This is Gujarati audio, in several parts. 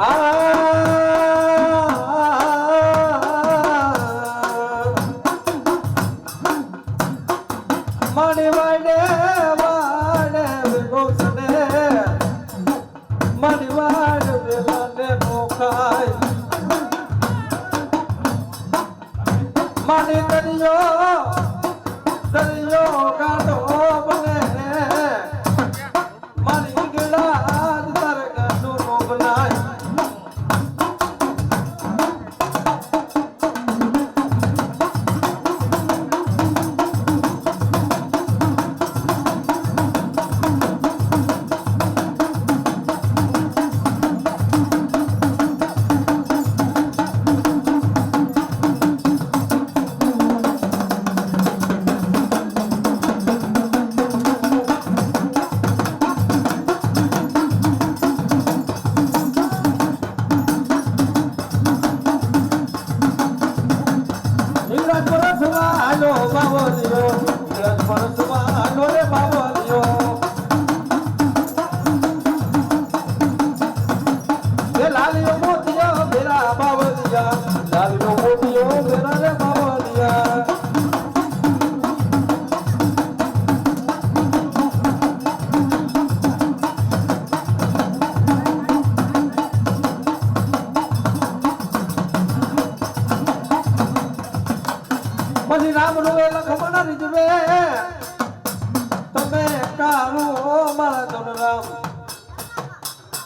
મણી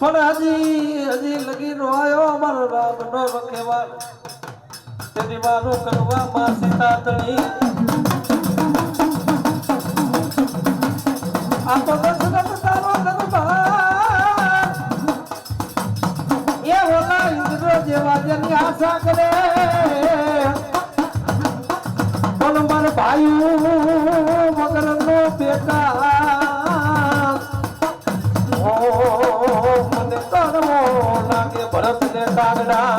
પણ હજી હજી લગી આયો અમારો રામ નો રખેવા તેની મારો કરવા માં સીતા તણી આ તો દશરથ તારો દરબાર એ હોલા ઇન્દ્ર જેવા જેની આશા કરે. બોલ, મારો ભાઈ મગર નો બેટા. મને લાગે ભરત ને કાગડા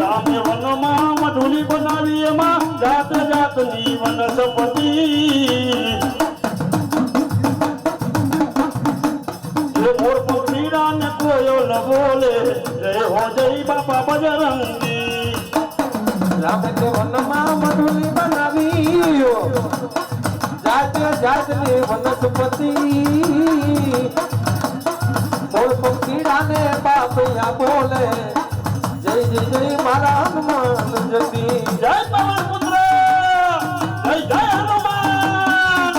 રામે વનમાં મધુલી બનાવી એમાં જાત જાતની વનસ્પતિ. એ મોર પુત્રીરા ને કોયો ન બોલે જય હો જય બાપા બજરંગી. રામે વનમાં મધુલી બનાવી જાત જાતની વનસ્પતિ. મોર પંખીડાને બાપયા બોલે જય જય જય મારા હનુમાન જતી. જય પવન પુત્ર. જય જય હનુમાન.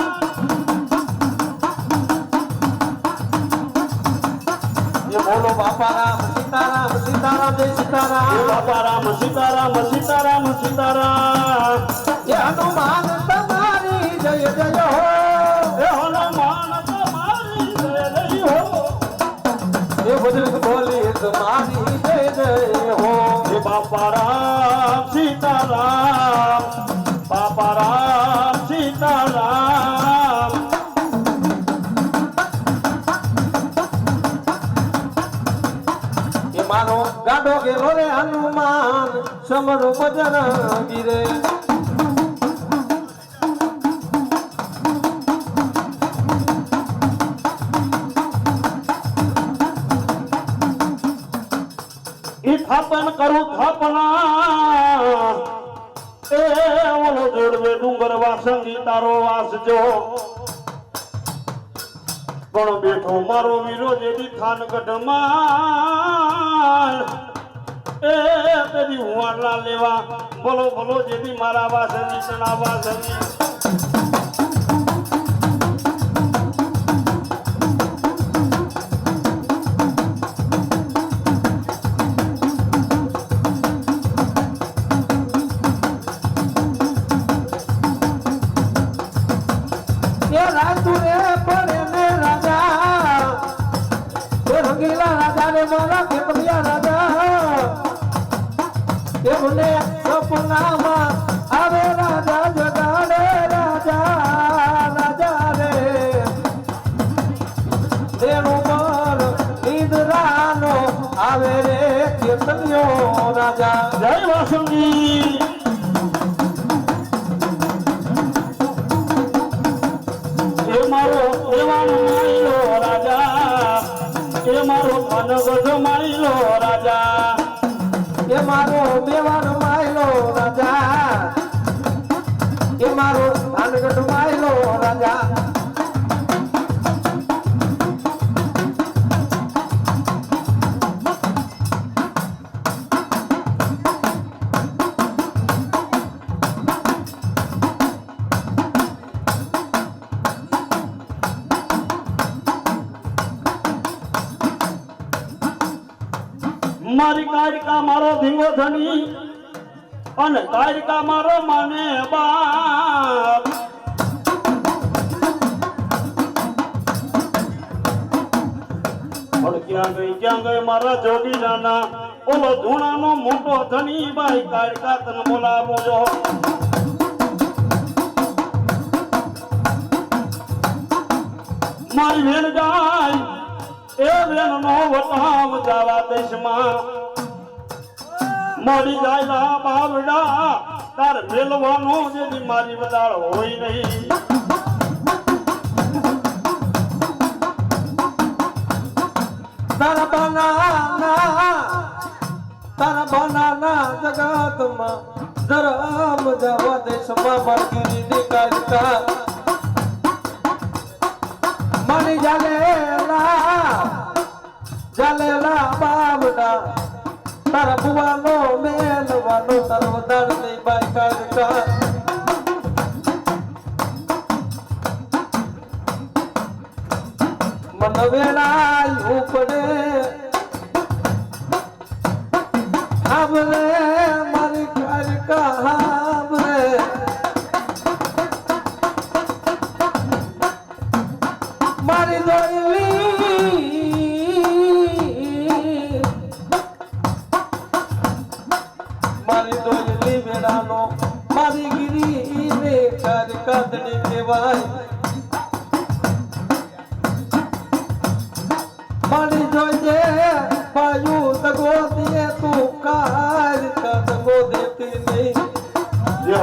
બોલો બાપા રામ સીતારામ સીતારામ જય સીતારામ. બાપા રામ સીતારામ સીતારામ સીતારામ. એ હનુમાન તમારી જય જય બોલી તમારી જય જય હો એ બાપા રામ સીતારામ બાપા રામ સીતારામ એ મારો ગાડો ગેલો રે હનુમાન સમરો બજરંગી રે ઈ થાપન કરું થાપના એ ઓલો જોડવે ડુંગર વાસંગી તારો વાસજો પણ બેઠો મારો વીરો જેથી થાન ગઢમાં. એ તેદી હુવારલા લેવા. બોલો બોલો જેથી મારા વાસની સણા વાસની એમને સપનામાં આવે રાજા જગાડે રાજા રાજા રે. તેનું મન ઇન્દ્રાનો આવે રે કેતન્યો રાજા. જય વાસંગી એ મારો દેવાનો માયલો રાજા. એ મારો મનગઢ માયલો રાજા. એ મારો મેવાડ માયલો રાજા. એ મારો ભાનગઢ માયલો રાજા. મારી કારિકા મારો ભીંગો ધણી અને કારિકા મારો માને બાપ. ક્યાં ગઈ ક્યાં ગઈ મારા નાના? ઓલો ધૂણાનો મોટો ધણી ભાઈ, કારિકા તને બોલાવો જો. મારી વેણ ગાય એ વેણ નો વટામ જાવા દેશમાં મોડી જાય બાવડા તાર મેલવાનો જેની મારી વધાર હોય નહીં તારા. બનાના તારા બનાના જગતમાં ધરમ જવા દેશમાં બાકી ની મારી જાલેલા જાલેલા બાબડા તારા બુવાનો મેલવાનો તારો નહીં બાઈ કાલિકા મન વેળાય ઉપડે હાબરે મારી ઘર હાબરે सघो तीअं तूं कार त सघो देती नहीं। जो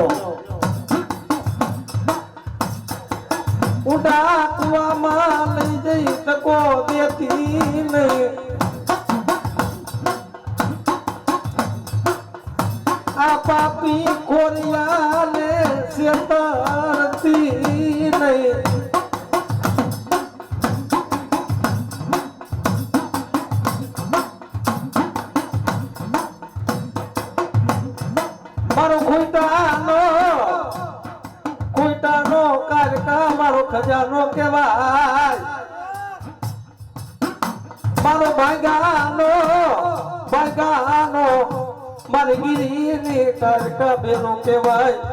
उडा तुआ मां नहीं जई सघो देती नहीं મારો ખોટાનો ખોટાનો કારકા મારો ખજાનો કહેવાય મારો ભાગાનો ભાગાનો મારી ગીરીની કારકા બેનો કહેવાય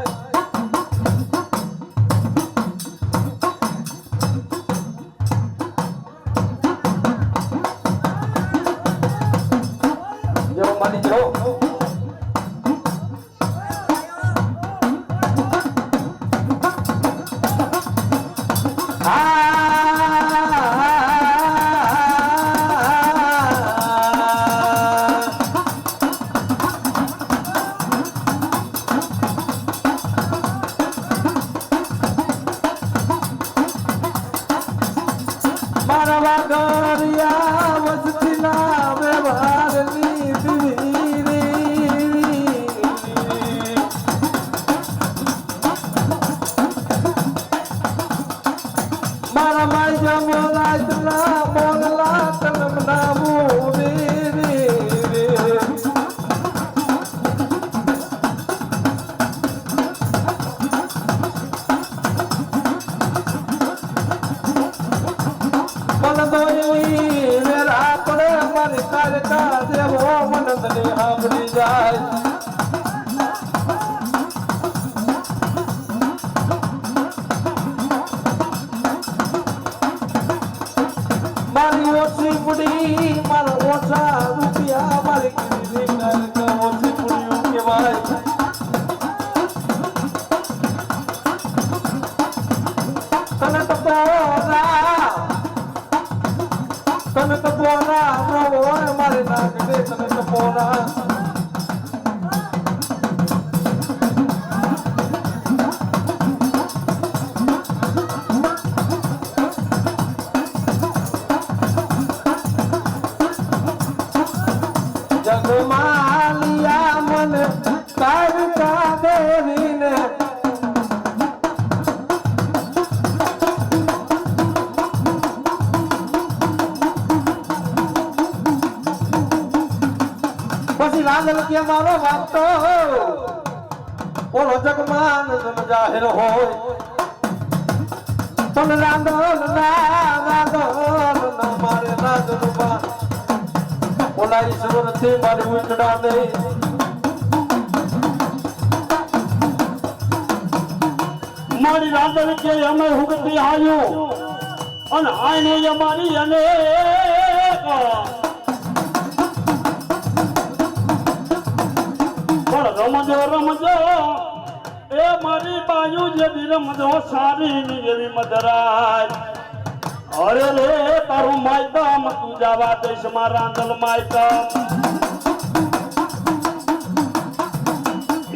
Saravaga. પછી લાગલ કે મારો વાપતો ઓલો જગમાન જાહેર હોય. તન રાંધો ઓલા ઈશ્વરથી મારી ઉચડા નહીં મારી રાંધણ કે અમે હુગતી આયું અને આઈને અમારી અનેક પણ રમજો રમજો. એ મારી બાજુ જેવી રમજો સારી ની એવી મધરાય. અરે રે તારું માયકમ તું જવા દઈશ મારા રાંધલ માયકમ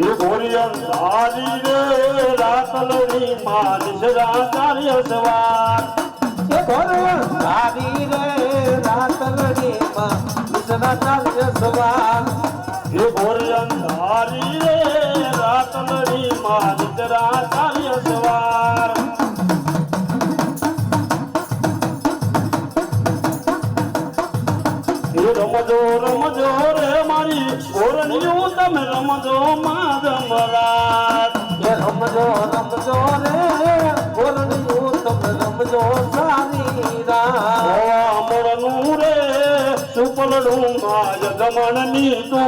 એ ઘોડિયન ધારી રે રાતલની માલિશ રાચાર્ય સવાર એ ઘોર સારી રે રાતલની માલિશ વિસના ચાલ્ય એ ઘોડિયન ધારી રે રાતલની માલિશ રાચાર્ય સવાર સુપલડું માય ગમણની તું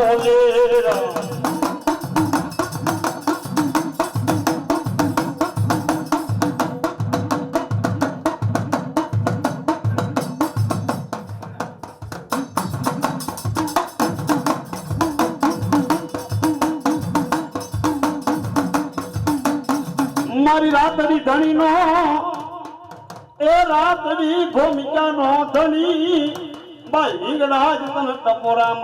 મારી રાતડી ધણીનો એ રાતડી ભૂમિકાનો ધણી. ભાઈ હિંગળા જ તને ટપોરા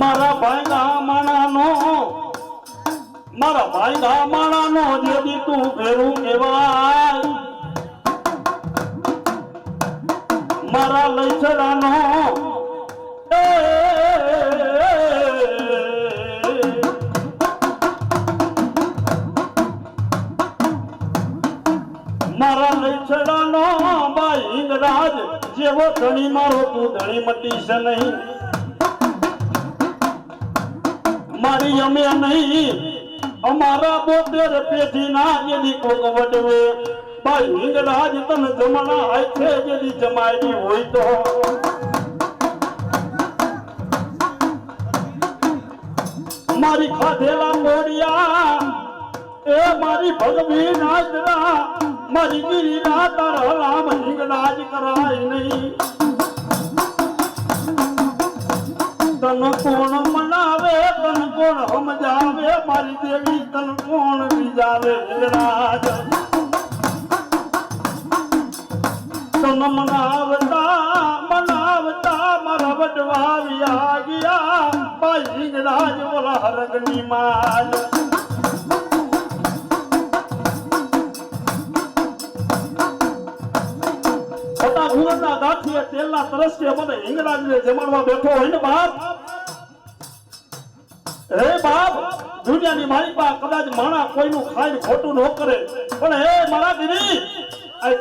મારા ભાઈ માણાનો મારા ભાઈના માણાનો જેથી તું ભેરું કહેવાય. મારા લઈછડાનો એ જેવો ધણી મારો તું ધણી મટી છે નહીં. મારી અમે નહીં. અમારા બોતેર પેઢી ના જેની કોક વડવે. ભાઈ હિંગરાજ તને જમણા છે જેની જમાઈ હોય તો. મારી ખાધેલા મોડિયા એ મારી ભગવી નાચરા મારી ગીરી ના તારા રામ હિંગરાજ કરાય નહીં તન કોણ મનાવે તન કોણ સમજાવે મારી દેવી તન કોણ બીજાવે હિંગરાજ તન મનાવતા મનાવતા મારા વડવાવી આ ગયા ભાઈ હિંગરાજ બોલા હરગની માલ. ઘૂંઘટના ગાંઠીએ તેલના તરસ્કે મને હિંગરાજને જમાડવા બેઠો હોય ને બાપ હે બાપ દુનિયાની મારી પા કદાચ માણા કોઈનું ખાઈને ખોટું ન કરે. પણ હે મારા દીદી, આ